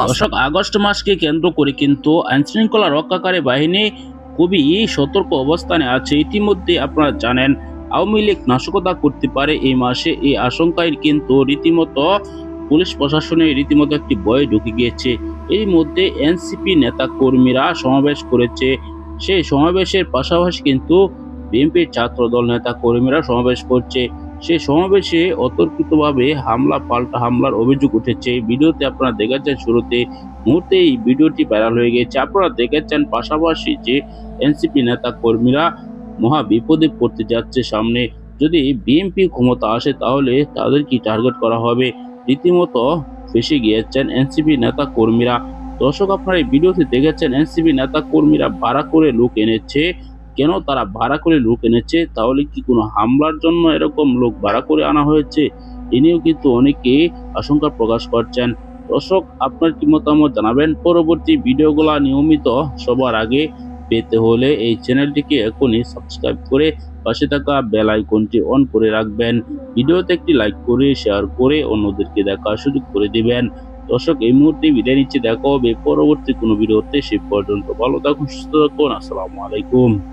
দর্শক আগস্ট মাসকে কেন্দ্র করে কিন্তু আইনশৃঙ্খলা রক্ষাকারী বাহিনী খুবই সতর্ক অবস্থানে আছে। ইতিমধ্যে আপনারা জানেন, আওয়ামী লীগ নাশকতা করতে পারে এই মাসে। এই আশঙ্কায় কিন্তু রীতিমতো পুলিশ প্রশাসনে রীতিমতো একটি ভয় ঢুকে গিয়েছে। এর মধ্যে এনসিপি নেতা কর্মীরা সমাবেশ করেছে। সেই সমাবেশের পাশাপাশি কিন্তু বিএনপির ছাত্রদল নেতা কর্মীরা সমাবেশ করছে। সেই সমাবেশে অতর্কিতভাবে হামলা পাল্টা হামলার অভিযোগ উঠেছে। ভিডিওতে আপনারা দেখেছেন শুরুতে, মুহূর্তে এই ভিডিওটি ভাইরাল হয়ে গেছে। আপনারা দেখেছেন পাশাপাশি যে এনসিপি নেতা কর্মীরা মহা বিপদে পড়তে যাচ্ছে সামনে। যদি বিএনপি ক্ষমতা আসে তাহলে তাদের কি টার্গেট করা হবে। রীতিমতো ফেসে গিয়েছেন এনসিপি নেতা কর্মীরা দর্শক, আপনারা এই ভিডিওতে দেখেছেন এনসিপি নেতা কর্মীরা ভাড়া করে লোক এনেছে। কেন তারা ভাড়া করে লোক এনেছে? তাহলে কি কোনো হামলার জন্য এরকম লোক ভাড়া করে আনা হয়েছে? এ নিয়েও কিন্তু অনেকে আশঙ্কা প্রকাশ করছেন। দর্শক, আপনার কি মতামত জানাবেন? পরবর্তী ভিডিওগুলা নিয়মিত সবার আগে পেতে হলে এই চ্যানেলটিকে এখনই সাবস্ক্রাইব করে পাশে থাকা বেল আইকনটি অন করে রাখবেন। ভিডিওতে একটি লাইক করে, শেয়ার করে অন্যদেরকে দেখার সুযোগ করে দিবেন। দর্শক, এই মুহূর্তে বিদায় নিচ্ছে। দেখা হবে পরবর্তী কোনো ভিডিওতে। সে পর্যন্ত ভালো থাকুন, সুস্থ থাকুন। আসসালামু আলাইকুম।